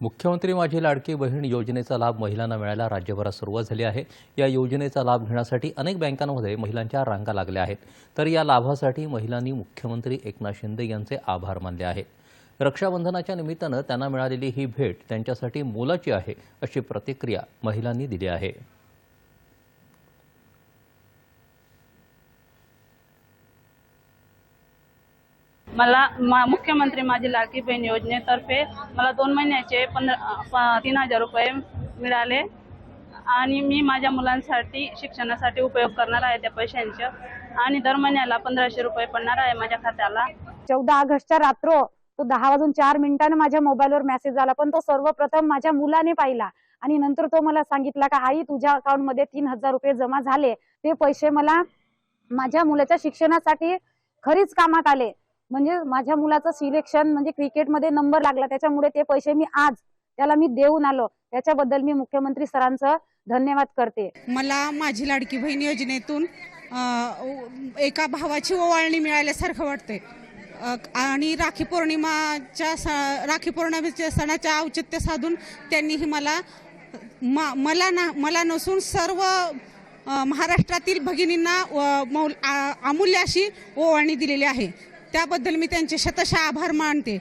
मुख्यमंत्री माझी लाडकी बहीण योजनेचा लाभ महिलांना मिळायला राज्यभरात सुरुवात झाली आहे. या योजनेचा लाभ घेण्यासाठी अनेक बँकांमध्ये महिलांच्या रांगा लागल्या आहेत. तर या लाभासाठी महिलांनी मुख्यमंत्री एकनाथ शिंदे यांचे आभार मानले आहेत. रक्षाबंधनाच्या निमित्तानं त्यांना मिळालेली ही भेट त्यांच्यासाठी मोलाची आहे अशी प्रतिक्रिया महिलांनी दिली आहे. मला मा मुख्यमंत्री माझी लाडकी बहीण योजनेतर्फे मला दोन महिन्याचे पंधरा तीन हजार रुपये मिळाले. आणि मी माझ्या मुलांसाठी शिक्षणासाठी उपयोग करणार आहे त्या पैशांचा. आणि दर महिन्याला पंधराशे रुपये पडणार आहे माझ्या खात्याला. चौदा ऑगस्टच्या रात्र तो दहा वाजून चार मिनिटांनी माझ्या मोबाईलवर मेसेज आला. पण तो सर्वप्रथम माझ्या मुलाने पाहिला. आणि नंतर तो मला सांगितला का आई तुझ्या अकाउंटमध्ये तीन हजार रुपये जमा झाले. ते पैसे मला माझ्या मुलाच्या शिक्षणासाठी खरीच कामात आले. म्हणजे माझ्या मुलाचं सिलेक्शन म्हणजे क्रिकेटमध्ये नंबर लागला. त्याच्यामुळे ते पैसे मी आज त्याला मी देऊन आलो. त्याच्याबद्दल मी मुख्यमंत्री सरांचं धन्यवाद करते. मला माझी लाडकी बहीण योजनेतून एका भावाची ओवाळणी मिळाल्यासारखं वाटते आणि राखी पौर्णिमाच्या स- राखी पौर्णिमेच्या सणाच्या औचित्य साधून त्यांनीही मला मा- मला ना मला नसून सर्व महाराष्ट्रातील भगिनींना मौल अमूल्य अशी ओवाळणी दिलेली आहे. त्याबद्दल मी त्यांचे शतशः आभार मानते.